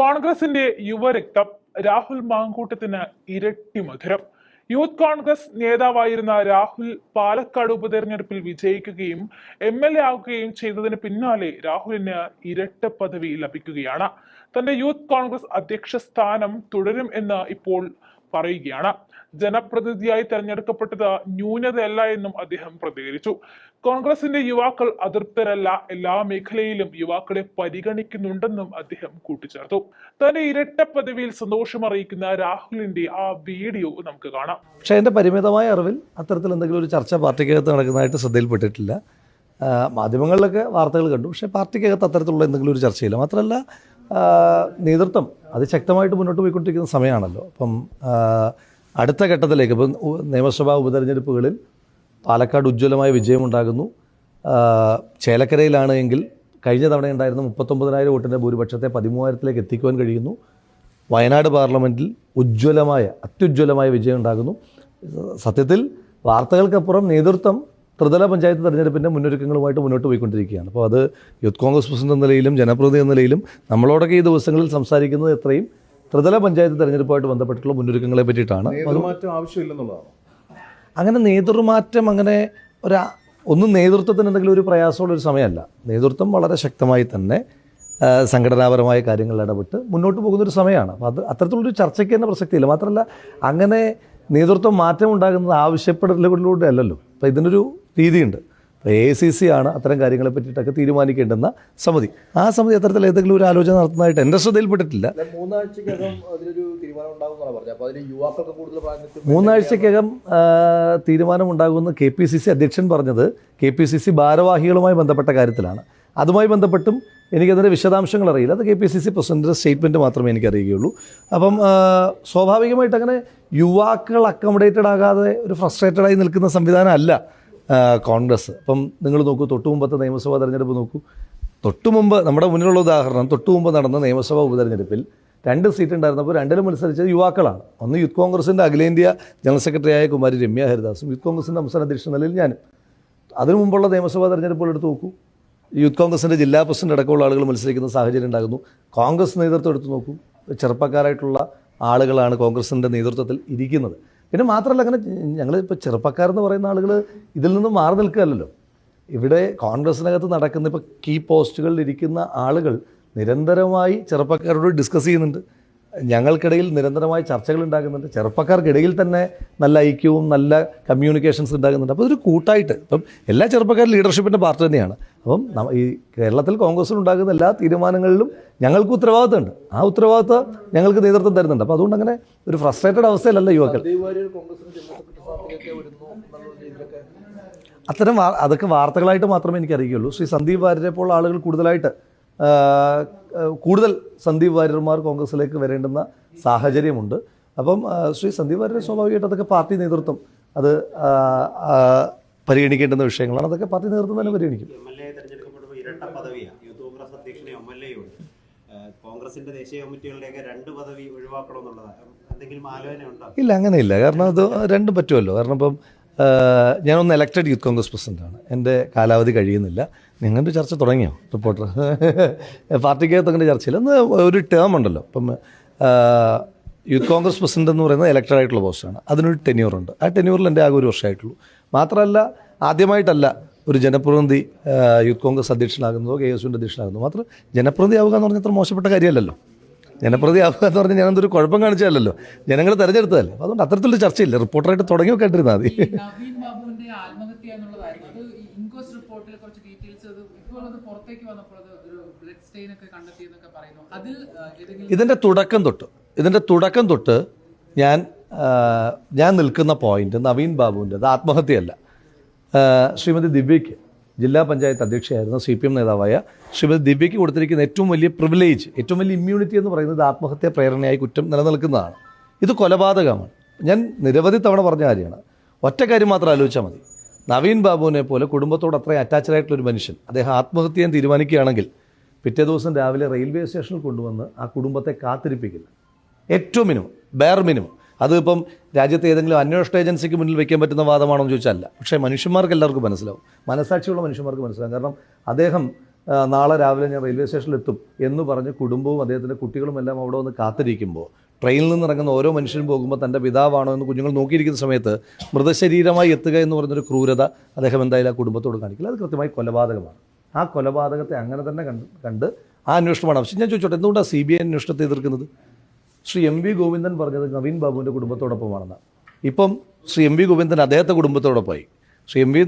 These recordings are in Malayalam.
കോൺഗ്രസിന്റെ യുവരക്തം രാഹുൽ മാങ്കൂട്ടത്തിന് ഇരട്ടി മധുരം. യൂത്ത് കോൺഗ്രസ് നേതാവായിരുന്ന രാഹുൽ പാലക്കാട് ഉപതെരഞ്ഞെടുപ്പിൽ വിജയിക്കുകയും എം എൽ എ ആവുകയും ചെയ്തതിന് പിന്നാലെ രാഹുലിന് ഇരട്ട പദവി ലഭിക്കുകയാണ്. തന്റെ യൂത്ത് കോൺഗ്രസ് അധ്യക്ഷ സ്ഥാനം തുടരും എന്ന് ഇപ്പോൾ പറയുകയാണ്. ജനപ്രതിനിധിയായി തെരഞ്ഞെടുക്കപ്പെട്ടത് ന്യൂനതയല്ല എന്നും അദ്ദേഹം പ്രതികരിച്ചു. കോൺഗ്രസിന്റെ യുവാക്കൾ അതൃപ്തരല്ല. എല്ലാ മേഖലയിലും യുവാക്കളെ പരിഗണിക്കുന്നുണ്ടെന്നും അദ്ദേഹം കൂട്ടിച്ചേർത്തു. തന്റെ ഇരട്ട പദവിയിൽ സന്തോഷമറിയിക്കുന്ന രാഹുലിന്റെ ആ വീഡിയോ നമുക്ക് കാണാം. പക്ഷേ എന്റെ പരിമിതമായ അറിവിൽ അത്തരത്തിൽ എന്തെങ്കിലും ഒരു ചർച്ച പാർട്ടിക്കകത്ത് നടക്കുന്നതായിട്ട് ശ്രദ്ധയിൽപ്പെട്ടിട്ടില്ല. മാധ്യമങ്ങളിലൊക്കെ വാർത്തകൾ കണ്ടു. പക്ഷേ പാർട്ടിക്കകത്ത് അത്തരത്തിലുള്ള എന്തെങ്കിലും ഒരു ചർച്ചയില്ല. മാത്രമല്ല ആ, അത് ശക്തമായിട്ട് മുന്നോട്ട് പോയിക്കൊണ്ടിരിക്കുന്ന സമയമാണല്ലോ. അപ്പം അടുത്ത ഘട്ടത്തിലേക്ക് ഇപ്പം നിയമസഭാ ഉപതെരഞ്ഞെടുപ്പുകളിൽ പാലക്കാട് ഉജ്ജ്വലമായ വിജയമുണ്ടാകുന്നു. ചേലക്കരയിലാണ് എങ്കിൽ കഴിഞ്ഞ തവണ ഉണ്ടായിരുന്ന മുപ്പത്തൊമ്പതിനായിരം വോട്ടിന്റെ ഭൂരിപക്ഷത്തെ പതിമൂവായിരത്തിലേക്ക് എത്തിക്കുവാൻ കഴിയുന്നു. വയനാട് പാർലമെന്റിൽ ഉജ്ജ്വലമായ അത്യുജ്വലമായ വിജയം ഉണ്ടാകുന്നു സത്യത്തിൽ വാർത്തകൾക്കപ്പുറം നേതൃത്വം ത്രിതല പഞ്ചായത്ത് തെരഞ്ഞെടുപ്പിന്റെ മുന്നൊരുക്കങ്ങളുമായിട്ട് മുന്നോട്ട് പോയിക്കൊണ്ടിരിക്കുകയാണ്. അപ്പോൾ അത് യൂത്ത് കോൺഗ്രസ് പ്രസിഡന്റ് എന്ന നിലയിലും ജനപ്രതിനിധി എന്ന നിലയിലും നമ്മളോടൊക്കെ ഈ ദിവസങ്ങളിൽ സംസാരിക്കുന്നത് എത്രയും ത്രിതല പഞ്ചായത്ത് തെരഞ്ഞെടുപ്പുമായിട്ട് ബന്ധപ്പെട്ടുള്ള മുന്നൊരുക്കങ്ങളെ പറ്റിയിട്ടാണ്. ആവശ്യമില്ലെന്നുള്ളതാണ്. അങ്ങനെ നേതൃമാറ്റം അങ്ങനെ ഒരു ഒന്നും നേതൃത്വത്തിന് എന്തെങ്കിലും ഒരു പ്രയാസമുള്ള ഒരു സമയമല്ല. നേതൃത്വം വളരെ ശക്തമായി തന്നെ സംഘടനാപരമായ കാര്യങ്ങളിൽ ഇടപെട്ട് മുന്നോട്ട് പോകുന്ന ഒരു സമയമാണ്. അപ്പോൾ അത് അത്തരത്തിലുള്ളൊരു ചർച്ചയ്ക്ക് തന്നെ പ്രസക്തിയില്ല. മാത്രമല്ല അങ്ങനെ നേതൃത്വം മാറ്റം ഉണ്ടാകുന്നത് ആവശ്യപ്പെടലുകളിലൂടെ അല്ലല്ലോ. അപ്പോൾ ഇതിനൊരു രീതിയുണ്ട്. അപ്പോൾ എ സി സി ആണ് അത്തരം കാര്യങ്ങളെ പറ്റിയിട്ടൊക്കെ തീരുമാനിക്കേണ്ടുന്ന സമിതി. ആ സമിതി അത്തരത്തിൽ ഏതെങ്കിലും ഒരു ആലോചന നടത്തുന്നതായിട്ട് എന്റെ ശ്രദ്ധയിൽപ്പെട്ടിട്ടില്ല. മൂന്നാഴ്ചക്കകം തീരുമാനം ഉണ്ടാകുമെന്ന് കെ പി സി സി അധ്യക്ഷൻ പറഞ്ഞത് കെ പി സി സി ഭാരവാഹികളുമായി ബന്ധപ്പെട്ട കാര്യത്തിലാണ്. അതുമായി ബന്ധപ്പെട്ടും എനിക്കതിന്റെ വിശദാംശങ്ങൾ അറിയില്ല. അത് കെ പി സി സി പ്രസിഡന്റിന്റെ സ്റ്റേറ്റ്മെന്റ് മാത്രമേ എനിക്കറിയുകയുള്ളൂ. അപ്പം സ്വാഭാവികമായിട്ട് അങ്ങനെ യുവാക്കൾ അക്കോമഡേറ്റഡ് ആകാതെ ഒരു ഫ്രസ്ട്രേറ്റഡായി നിൽക്കുന്ന സംവിധാനം അല്ല. കോൺഗ്രസ്. അപ്പം നിങ്ങൾ നോക്കൂ തൊട്ടു മുമ്പത്തെ നിയമസഭാ തെരഞ്ഞെടുപ്പ് നോക്കൂ. തൊട്ടു മുമ്പ് നമ്മുടെ മുന്നിലുള്ള ഉദാഹരണം തൊട്ടു മുമ്പ് നടന്ന നിയമസഭാ ഉപതെരഞ്ഞെടുപ്പിൽ രണ്ട് സീറ്റ് ഉണ്ടായിരുന്നപ്പോൾ രണ്ടിലും മത്സരിച്ചത് യുവാക്കളാണ്. ഒന്ന് യൂത്ത് കോൺഗ്രസിന്റെ അഖിലേന്ത്യാ ജനറൽ സെക്രട്ടറിയായ കുമാരി രമ്യ ഹരിദാസും യൂത്ത് കോൺഗ്രസിന്റെ സംസ്ഥാന അധ്യക്ഷൻ നിലയിൽ ഞാനും. അതിനു മുമ്പുള്ള നിയമസഭാ തെരഞ്ഞെടുപ്പുകൾ എടുത്ത് നോക്കൂ. യൂത്ത് കോൺഗ്രസിന്റെ ജില്ലാ പ്രസിഡന്റ് അടക്കമുള്ള ആളുകൾ മത്സരിക്കുന്ന സാഹചര്യം ഉണ്ടാകുന്നു. കോൺഗ്രസ് നേതൃത്വം എടുത്ത് നോക്കൂ. ചെറുപ്പക്കാരായിട്ടുള്ള ആളുകളാണ് കോൺഗ്രസിന്റെ നേതൃത്വത്തിൽ ഇരിക്കുന്നത്. പിന്നെ മാത്രമല്ല അങ്ങനെ ഞങ്ങൾ ഇപ്പോൾ ചെറുപ്പക്കാരെന്ന് പറയുന്ന ആളുകൾ ഇതിൽ നിന്ന് മാറി നിൽക്കുകയല്ലോ ഇവിടെ കോൺഗ്രസിനകത്ത് നടക്കുന്ന ഇപ്പോൾ കീ പോസ്റ്റുകളിൽ ഇരിക്കുന്ന ആളുകൾ നിരന്തരമായി ചെറുപ്പക്കാരോട് ഡിസ്കസ് ചെയ്യുന്നുണ്ട്. ഞങ്ങൾക്കിടയിൽ നിരന്തരമായ ചർച്ചകൾ ഉണ്ടാകുന്നുണ്ട്. ചെറുപ്പക്കാർക്കിടയിൽ തന്നെ നല്ല ഐക്യവും നല്ല കമ്മ്യൂണിക്കേഷൻസ് ഉണ്ടാകുന്നുണ്ട്. അപ്പോൾ ഇതൊരു കൂട്ടായിട്ട്. ഇപ്പം എല്ലാ ചെറുപ്പക്കാരും ലീഡർഷിപ്പിന്റെ പാർട്ട് തന്നെയാണ്. അപ്പം ഈ കേരളത്തിൽ കോൺഗ്രസ്സിൽ ഉണ്ടാകുന്ന എല്ലാ തീരുമാനങ്ങളിലും ഞങ്ങൾക്ക് ഉത്തരവാദിത്തമുണ്ട്. ആ ഉത്തരവാദിത്തം ഞങ്ങൾക്ക് നേതൃത്വം തരുന്നുണ്ട്. അപ്പോൾ അതുകൊണ്ട് അങ്ങനെ ഒരു ഫ്രസ്ട്രേറ്റഡ് അവസ്ഥയിലല്ല യുവാക്കൾ. അത്തരം അതൊക്കെ വാർത്തകളായിട്ട് മാത്രമേ എനിക്ക് ശ്രീ സന്ദീപ് വാര്യരെ പോലുള്ള ആളുകൾ കൂടുതലായിട്ട് കൂടുതൽ സന്ദീപ് വാര്യർമാർ കോൺഗ്രസിലേക്ക് വരേണ്ടുന്ന സാഹചര്യമുണ്ട്. അപ്പം ശ്രീ സന്ദീപ് വാര്യർ സ്വാഭാവികമായിട്ട് അതൊക്കെ പാർട്ടി നേതൃത്വം അത് പരിഗണിക്കേണ്ടുന്ന വിഷയങ്ങളാണ്. അതൊക്കെ പാർട്ടി നേതൃത്വം തന്നെ പരിഗണിക്കും. ഇരട്ട പദവിയാണ് യൂത്ത് കോൺഗ്രസ് അധ്യക്ഷനും എം എൽ എയും കോൺഗ്രസിന്റെ ദേശീയ കമ്മിറ്റികളുടെയൊക്കെ രണ്ട് പദവി ഒഴിവാക്കണമെന്നുള്ളതാണ്. എന്തെങ്കിലും ആലോചന ഉണ്ടോ? ഇല്ല അങ്ങനെയില്ല. കാരണം അത് രണ്ടും പറ്റുമല്ലോ. കാരണം ഇപ്പം ഞാനൊന്ന് എലക്റ്റഡ് യൂത്ത് കോൺഗ്രസ് പ്രസിഡന്റാണ് എന്റെ കാലാവധി കഴിയുന്നില്ല. നിങ്ങളുടെ ചർച്ച തുടങ്ങിയോ റിപ്പോർട്ടർ? പാർട്ടിക്കകത്ത് അങ്ങനെ ചർച്ചയില്ല. അന്ന് ഒരു ടേം ഉണ്ടല്ലോ. ഇപ്പം യൂത്ത് കോൺഗ്രസ് പ്രസിഡന്റ് എന്ന് പറയുന്നത് എലക്റ്റഡ് ആയിട്ടുള്ള പോസ്റ്റാണ് അതിനൊരു ടെന്യൂറുണ്ട് ആ ടെന്യൂറിൽ എന്റെ ആകെ ഒരു വർഷമായിട്ടുള്ളൂ. മാത്രമല്ല ആദ്യമായിട്ടല്ല ഒരു ജനപ്രതിനിധി യൂത്ത് കോൺഗ്രസ് അധ്യക്ഷനാകുന്നതോ കെ എസ് യുവിന്റെ അധ്യക്ഷനാകുന്നതോ മാത്രം ജനപ്രതിനിധി ആവുക എന്ന് പറഞ്ഞാൽ അത്ര മോശപ്പെട്ട കാര്യമല്ലല്ലോ. ജനപ്രതി ആവുക എന്ന് പറഞ്ഞാൽ ഞാനെന്തൊരു കുഴപ്പം കാണിച്ചതല്ലോ ജനങ്ങൾ തെരഞ്ഞെടുത്തതല്ലേ. അപ്പോൾ അതുകൊണ്ട് അത്തരത്തിലൊരു ചർച്ചയില്ല. റിപ്പോർട്ടറായിട്ട് തുടങ്ങി ഒക്കെ കണ്ടെത്തി മതി ഇതിന്റെ തുടക്കം തൊട്ട് ഇതിന്റെ തുടക്കം തൊട്ട് ഞാൻ ഞാൻ നിൽക്കുന്ന പോയിന്റ് നവീൻ ബാബുവിന്റെ അത് ആത്മഹത്യയല്ല ശ്രീമതി ദിവ്യയ്ക്ക്. ജില്ലാ പഞ്ചായത്ത് അധ്യക്ഷയായിരുന്ന സി പി എം നേതാവായ ശ്രീമതി ദിവ്യയ്ക്ക് കൊടുത്തിരിക്കുന്ന ഏറ്റവും വലിയ പ്രിവിലേജ് ഏറ്റവും വലിയ ഇമ്മ്യൂണിറ്റി എന്ന് പറയുന്നത് ആത്മഹത്യാ പ്രേരണയായി കുറ്റം നിലനിൽക്കുന്നതാണ്. ഇത് കൊലപാതകമാണ്. ഞാൻ നിരവധി തവണ പറഞ്ഞ കാര്യമാണ്. ഒറ്റ കാര്യം മാത്രം ആലോചിച്ചാൽ മതി. നവീൻ ബാബുവിനെ പോലെ കുടുംബത്തോട് അത്രയും അറ്റാച്ച്ഡ് ആയിട്ടുള്ള ഒരു മനുഷ്യൻ അദ്ദേഹം ആത്മഹത്യ ചെയ്യാൻ തീരുമാനിക്കുകയാണെങ്കിൽ പിറ്റേ ദിവസം രാവിലെ റെയിൽവേ സ്റ്റേഷനിൽ കൊണ്ടുവന്ന് ആ കുടുംബത്തെ കാത്തിരിപ്പിക്കില്ല. ഏറ്റവും മിനിമം ബെയർ മിനിമം അതിപ്പം രാജ്യത്തെ ഏതെങ്കിലും അന്വേഷണ ഏജൻസിക്ക് മുന്നിൽ വയ്ക്കാൻ പറ്റുന്ന വാദമാണോ എന്ന് ചോദിച്ചാൽ പക്ഷേ മനുഷ്യന്മാർക്ക് എല്ലാവർക്കും മനസ്സിലാവും. മനസാക്ഷിയുള്ള മനുഷ്യന്മാർക്ക് മനസ്സിലാവും. കാരണം അദ്ദേഹം നാളെ രാവിലെ ഞാൻ റെയിൽവേ സ്റ്റേഷനിൽ എത്തും എന്ന് പറഞ്ഞ് കുടുംബവും അദ്ദേഹത്തിന്റെ കുട്ടികളും എല്ലാം അവിടെ വന്ന് കാത്തിരിക്കുമ്പോൾ ട്രെയിനിൽ നിന്ന് ഇറങ്ങുന്ന ഓരോ മനുഷ്യനും പോകുമ്പോൾ തന്റെ പിതാവാണോ എന്ന് കുഞ്ഞുങ്ങൾ നോക്കിയിരിക്കുന്ന സമയത്ത് മൃതശരീരമായി എത്തുക എന്ന് പറഞ്ഞൊരു ക്രൂരത അദ്ദേഹം എന്തായാലും ആ കുടുംബത്തോട് കാണിക്കില്ല. അത് കൃത്യമായി കൊലപാതകമാണ്. ആ കൊലപാതകത്തെ അങ്ങനെ തന്നെ കണ്ട് കണ്ട് ആ അന്വേഷണമാണ് പക്ഷേ ഞാൻ ചോദിച്ചോട്ടെ എന്തുകൊണ്ടാണ് സി ബി ഐ അന്വേഷണത്തെ എതിർക്കുന്നത്? ശ്രീ എം വി ഗോവിന്ദൻ പറഞ്ഞത് നവീൻ ബാബുവിന്റെ കുടുംബത്തോടൊപ്പമാണെന്ന്. ഇപ്പം ശ്രീ എം വി ഗോവിന്ദൻ അദ്ദേഹത്തെ കുടുംബത്തോടൊപ്പമായി ശ്രീ എം വി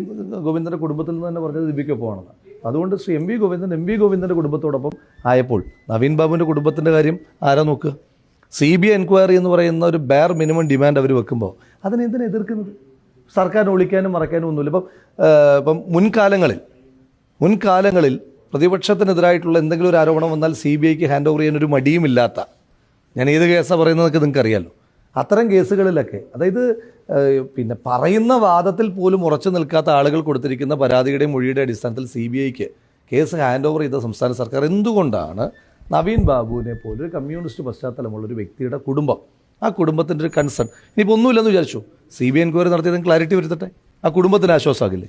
ഗോവിന്ദന്റെ കുടുംബത്തിൽ നിന്ന് തന്നെ പറഞ്ഞത് ദിപിക്കൊപ്പമാണെന്ന് അതുകൊണ്ട് Shri M V Govindan M V ഗോവിന്ദന്റെ കുടുംബത്തോടൊപ്പം ആയപ്പോൾ നവീൻ ബാബുവിന്റെ കുടുംബത്തിന്റെ കാര്യം ആരാ നോക്കുക സി ബി ഐ എൻക്വയറി എന്ന് പറയുന്ന ഒരു ബെയർ മിനിമം ഡിമാൻഡ് അവർ വെക്കുമ്പോൾ അതിനെന്തിനാ എതിർക്കുന്നത്? സർക്കാരിനെ ഒളിക്കാനും മറക്കാനും ഒന്നുമില്ല. ഇപ്പം ഇപ്പം മുൻകാലങ്ങളിൽ മുൻകാലങ്ങളിൽ പ്രതിപക്ഷത്തിനെതിരായിട്ടുള്ള എന്തെങ്കിലും ഒരു ആരോപണം വന്നാൽ സി ബി ഐക്ക് ഹാൻഡ് ഓവർ ചെയ്യാൻ ഒരു മടിയുമില്ലാത്ത ഞാൻ ഏത് കേസാണ് പറയുന്നതൊക്കെ നിങ്ങൾക്ക് അറിയാമല്ലോ അത്തരം കേസുകളിലൊക്കെ അതായത് പിന്നെ പറയുന്ന വാദത്തിൽ പോലും ഉറച്ചു നിൽക്കാത്ത ആളുകൾ കൊടുത്തിരിക്കുന്ന പരാതിയുടെ മൊഴിയുടെ അടിസ്ഥാനത്തിൽ സി ബി ഐക്ക് കേസ് ഹാൻഡ് ഓവർ ചെയ്ത സംസ്ഥാന സർക്കാർ എന്തുകൊണ്ടാണ് നവീൻ ബാബുവിനെ പോലൊരു കമ്മ്യൂണിസ്റ്റ് പശ്ചാത്തലമുള്ള ഒരു വ്യക്തിയുടെ കുടുംബം ആ കുടുംബത്തിന്റെ ഒരു കൺസേൺ ഇനിയിപ്പോൾ ഒന്നുമില്ലെന്ന് വിചാരിച്ചു. സി ബി എൻക്വയറി നടത്തിയതും ക്ലാരിറ്റി വരുത്തട്ടെ? ആ കുടുംബത്തിന് ആശ്വാസമാകില്ലേ?